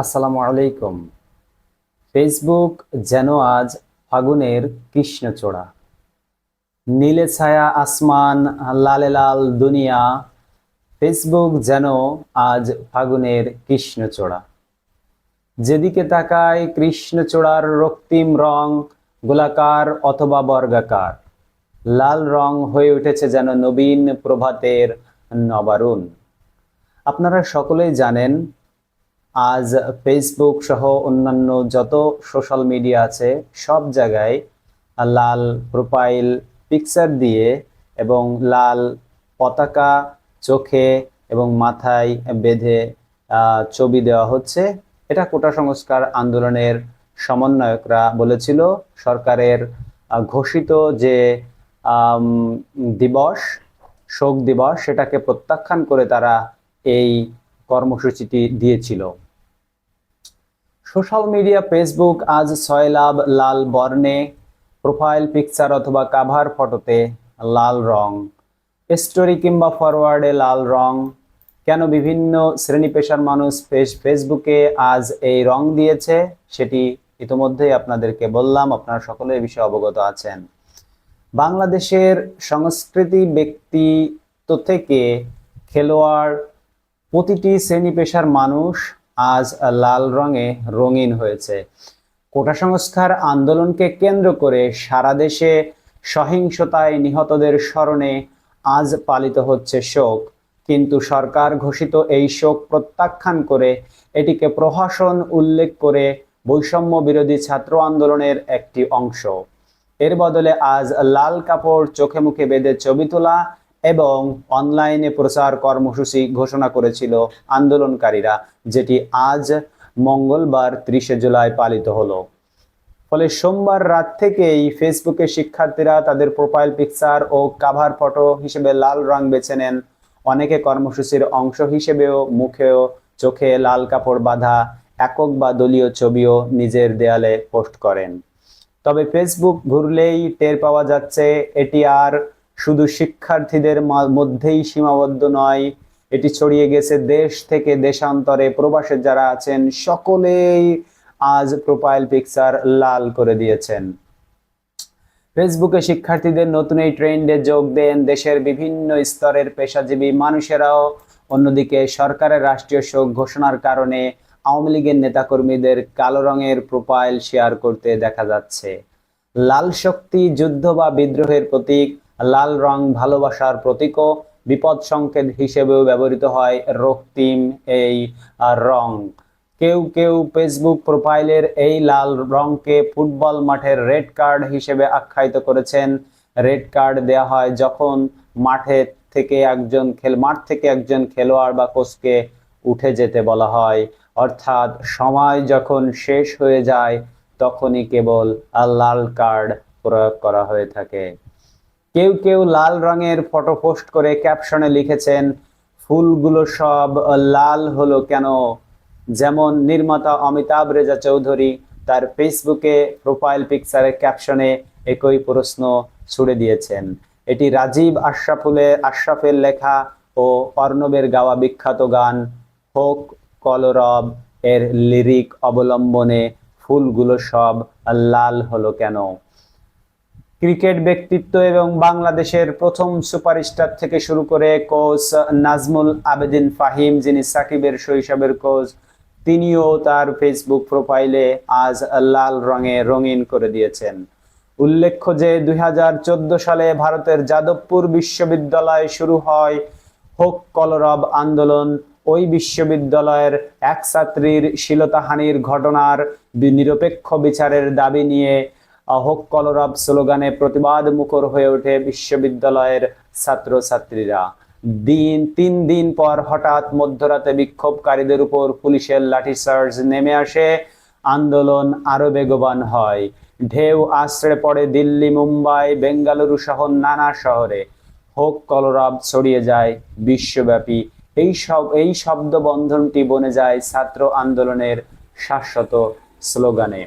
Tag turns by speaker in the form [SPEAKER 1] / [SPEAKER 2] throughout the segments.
[SPEAKER 1] আসসালামু আলাইকুম। ফেসবুক যেন আজ ফাগুনের কৃষ্ণচূড়া। নীলে ছায়া আসমান, লালে লাল দুনিয়া, ফেসবুক যেন আজ ফাগুনের কৃষ্ণচূড়া। যেদিকে তাকায় কৃষ্ণচূড়ার রক্তিম রং, গোলাকার অথবা বর্গাকার, লাল রং হয়ে উঠেছে যেন নবীন প্রভাতের নবারুণ। আপনারা সকলেই জানেন আজ ফেসবুক সহ অন্যান্য যত সোশ্যাল মিডিয়া আছে, সব জায়গায় লাল প্রোফাইল পিকচার দিয়ে এবং লাল পতাকা চোখে এবং মাথায় বেঁধে ছবি দেওয়া হচ্ছে। এটা কোটা সংস্কার আন্দোলনের সমন্বয়করা বলেছিল। সরকারের ঘোষিত যে দিবস, শোক দিবস, সেটাকে প্রত্যাখ্যান করে তারা এই কর্মসূচিটি দিয়েছিল। সোশ্যাল মিডিয়া, ফেসবুক, আজ ছয় লাভ লাল বর্ণে, প্রোফাইল পিকচার অথবা কাভার ফটোতে লাল রং। স্টোরি কিংবা ফরওয়ার্ডে লাল রং। কেন বিভিন্ন শ্রেণি পেশার মানুষ ফেস, ফেসবুকে আজ এই রং দিয়েছে, সেটি ইতোমধ্যেই আপনাদেরকে বললাম, আপনারা সকলে এই বিষয়ে অবগত আছেন। বাংলাদেশের সংস্কৃতি ব্যক্তিত্ব থেকে খেলোয়াড়, প্রতিটি শ্রেণি পেশার মানুষ আজ লাল রঙে রঙিন হয়েছে। কোটা সংস্কার আন্দোলনকে কেন্দ্র করে সারা দেশে সহিংসতায় নিহতদের স্মরণে আজ পালিত হচ্ছে শোক। কিন্তু সরকার ঘোষিত এই শোক প্রত্যাখ্যান করে এটিকে প্রহসন উল্লেখ করে বৈষম্য বিরোধী ছাত্র আন্দোলনের একটি অংশ। এর বদলে আজ লাল কাপড় চোখে মুখে বেঁধে ছবি তোলা এবং অনলাইনে প্রচার কর্মসূচি ঘোষণা করেছিল আন্দোলনকারীরা, যেটি আজ মঙ্গলবার ত্রিশে জুলাই পালিত হলো। ফলে সোমবার রাত থেকেই ফেসবুকে শিক্ষার্থীরা তাদের প্রোফাইল পিকচার ও কাভার ফটো হিসেবে লাল রং বেছে নেন। অনেকে কর্মসূচির অংশ হিসেবেও মুখেও চোখে লাল কাপড় বাঁধা, একক বা দলীয় ছবিও নিজের দেয়ালে পোস্ট করেন। তবে ফেসবুক ঘুরলেই টের পাওয়া যাচ্ছে, এটি আর শুধু শিক্ষার্থীদের মধ্যেই সীমাবদ্ধ নয়, এটি ছড়িয়ে গেছে দেশ থেকে দেশান্তরে। প্রবাসে যারা আছেন, সকলেই আজ প্রোফাইল পিকচার লাল করে দিয়েছেন। ফেসবুকে শিক্ষার্থীদের নতুন এই ট্রেন্ডে যোগ দেন দেশের বিভিন্ন স্তরের পেশাজীবী। মানুষেরাও অন্যদিকে সরকারের রাষ্ট্রীয় শোক ঘোষণার কারণে আওয়ামী লীগের নেতাকর্মীদের কালো রঙের প্রোফাইল শেয়ার করতে দেখা যাচ্ছে। লাল শক্তি, যুদ্ধ বা বিদ্রোহের প্রতীক লাল রং ভালোবাসার প্রতীকও বিপদ সংকেত হিসেবেও ব্যবহৃত হয় রক্তিম এই রং। কেউ কেউ ফেসবুক প্রোফাইলের এই লাল রংকে ফুটবল মাঠের রেড কার্ড হিসেবে আখ্যায়িত করেছেন। রেড কার্ড দেয়া হয় যখন মাঠে থেকে একজন খেল, মাঠ থেকে একজন খেলোয়াড় বা কোচকে উঠে যেতে বলা হয়। অর্থাৎ সময় যখন শেষ হয়ে যায়, তখনই কেবল লাল কার্ড প্রয়োগ করা হয়ে থাকে। কেউ কেউ লাল রঙের ফটো পোস্ট করে ক্যাপশনে লিখেছেন, ফুলগুলো সব লাল হলো কেন? যেমন নির্মাতা অমিতাভ রেজা চৌধুরী তার ফেসবুকে প্রোফাইল পিকচারের ক্যাপশনে একই প্রশ্ন ছুড়ে দিয়েছেন। এটি রাজীব আশরাফুলের, আশরাফের লেখা ও অর্ণবের গাওয়া বিখ্যাত গান, হোক কলরব এর লিরিক অবলম্বনে ফুলগুলো সব লাল হলো কেন? ক্রিকেট ব্যক্তিত্ব এবং বাংলাদেশের প্রথম সুপারস্টার থেকে শুরু করে কোচ নাজমুল আবেদিন ফাহিম, যিনি সাকিবের শৈশবের কোচ, তিনিও তার ফেসবুক প্রোফাইলে আজ লাল রঙে রঙিন করে দিয়েছেন। উল্লেখ্য যে দুই হাজার চোদ্দ সালে ভারতের যাদবপুর বিশ্ববিদ্যালয়ে শুরু হয় হোক কলরব আন্দোলন। ওই বিশ্ববিদ্যালয়ের এক ছাত্রীর শিলতাহানির ঘটনার নিরপেক্ষ বিচারের দাবি নিয়ে আহ, হোক কলরব স্লোগানে প্রতিবাদ মুখর হয়ে ওঠে বিশ্ববিদ্যালয়ের ছাত্র ছাত্রীরা দিন তিন দিন পর হঠাৎ মধ্যরাতে বিক্ষোভকারীদের উপর পুলিশের লাঠিচার্জ নেমে আসে। আন্দোলন আরও বেগবান হয়। ঢেউ আশ্রে পড়ে দিল্লি মুম্বাই বেঙ্গালুরু সহ নানা শহরে। হোক কলরব ছড়িয়ে যায় বিশ্বব্যাপী। এই সব এই শব্দ বন্ধনটি বনে যায় ছাত্র আন্দোলনের শাশ্বত স্লোগানে।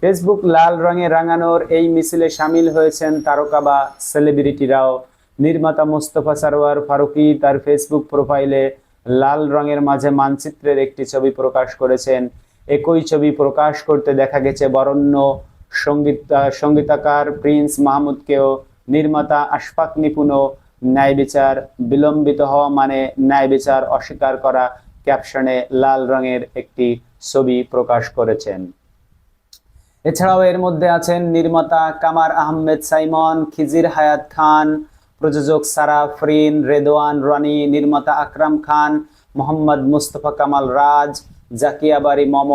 [SPEAKER 1] ফেসবুক লাল রঙে রাঙানোর এই মিছিলে সামিল হয়েছেন তারকা বা সেলিব্রিটিরাও। নির্মাতা মোস্তফা সারোয়ার ফারুকী তার ফেসবুক প্রোফাইলে লাল রঙের মাঝে মানচিত্রের একটি ছবি প্রকাশ করেছেন। একই ছবি প্রকাশ করতে দেখা গেছে বরণ্য সংগীত সঙ্গীতাকার প্রিন্স মাহমুদকেও। নির্মাতা আশফাক নিপুণও ন্যায় বিচার, বিলম্বিত হওয়া মানে ন্যায় বিচার অস্বীকার করা ক্যাপশনে লাল রঙের একটি ছবি প্রকাশ করেছেন। এছাড়াও এর মধ্যে আছেন নির্মাতা কামার আহমেদ সাইমন, খিজির হায়াত খান, প্রযোজক সারা ফরিন, রেদওয়ান রানি, নির্মাতা আকরাম খান, মোহাম্মদ মুস্তফা কামাল রাজ, জাকিয়া বাড়ি মম,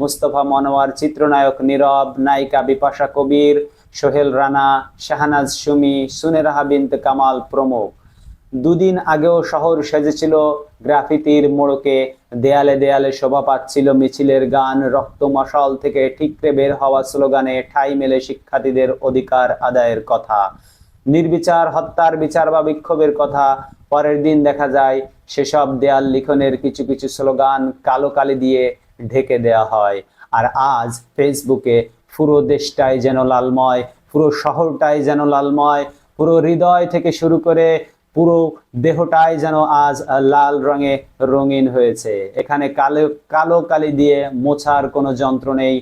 [SPEAKER 1] মুস্তফা মনোয়ার, চিত্রনায়ক নীরব, নায়িকা বিপাশা কবির, সোহেল রানা, শাহনাজ সুমি, সুনেরাহা বিনতে কামাল প্রমুখ। দুদিন আগেও শহর সেজেছিল, গ্রাফিতির মোড়কে দেয়ালে দেয়ালে শোভা পাচ্ছিল মিছিলের গান, রক্ত মশাল থেকে ঠিকরে বের হওয়া স্লোগানে ঠাই মেলে শিক্ষার্থীদের অধিকার আদায়ের কথা। নির্বিচার হত্যার বিচার বা বিক্ষোভের কথা, পরের দিন দেখা যায় সেসব দেয়াল লিখনের কিছু কিছু স্লোগান কালো কালি দিয়ে ঢেকে দেয়া হয়। আর আজ ফেসবুকে পুরো দেশটাই যেন লালময়, পুরো শহরটাই যেন লালময়, পুরো হৃদয় থেকে শুরু করে পুরো দেহটাই যেন আজ লাল রঙে রঙিন হয়েছে। এখানে কালো কালো কালি দিয়ে মোছার কোনো যন্ত্র নেই,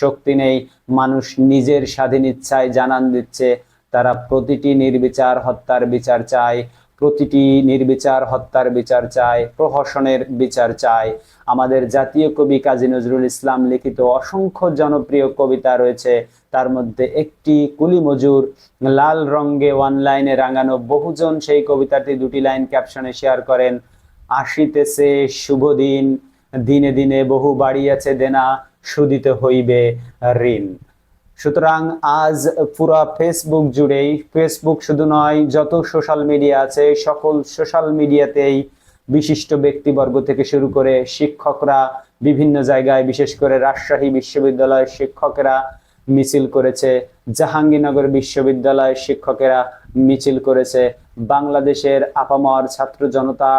[SPEAKER 1] শক্তি নেই। মানুষ নিজের স্বাধীন ইচ্ছায় জানান দিচ্ছে, তারা প্রতিটি নির্বিচার হত্যার বিচার চায়। প্রতিটি নির্বিচার হত্যার বিচার চায়, প্রহসনের বিচার চায়। আমাদের জাতীয় কবি কাজী নজরুল ইসলাম লিখিত অসংখ্য জনপ্রিয় কবিতা রয়েছে। তার মধ্যে একটি কুলি মজুর লাল রঙ্গে অনলাইনে রাঙানো বহুজন সেই কবিতাটি দুটি লাইন ক্যাপশনে শেয়ার করেন। আসিতেছে শুভ দিন, দিনে দিনে বহু বাড়িয়াছে দেনা, সুদিতে হইবে ঋণ। সুতরাং আজ পুরো ফেসবুক জুড়েই ফেসবুক শুধু নয়, যত সোশ্যাল মিডিয়া আছে, সকল সোশ্যাল মিডিয়াতেই বিশিষ্ট ব্যক্তিবর্গ থেকে শুরু করে শিক্ষকরা, বিভিন্ন জায়গায়, বিশেষ করে রাজশাহী বিশ্ববিদ্যালয়ের শিক্ষকেরা মিছিল করেছে, জাহাঙ্গীরনগর বিশ্ববিদ্যালয়ের শিক্ষকেরা মিছিল করেছে, বাংলাদেশের আপামর ছাত্র জনতা,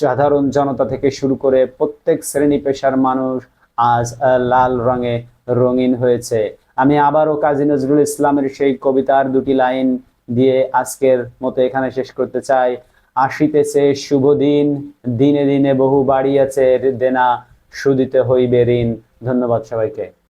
[SPEAKER 1] সাধারণ জনতা থেকে শুরু করে প্রত্যেক শ্রেণি পেশার মানুষ আজ লাল রঙে রঙিন হয়েছে। আমি আবারও কাজী নজরুল ইসলামের সেই কবিতার দুটি লাইন দিয়ে আজকের মতো এখানে শেষ করতে চাই। আসিতেছে, শুভ দিন, দিনে দিনে বহু বাড়ি আছে দেনা সুদিতে হইবে ঋণ। ধন্যবাদ সবাইকে।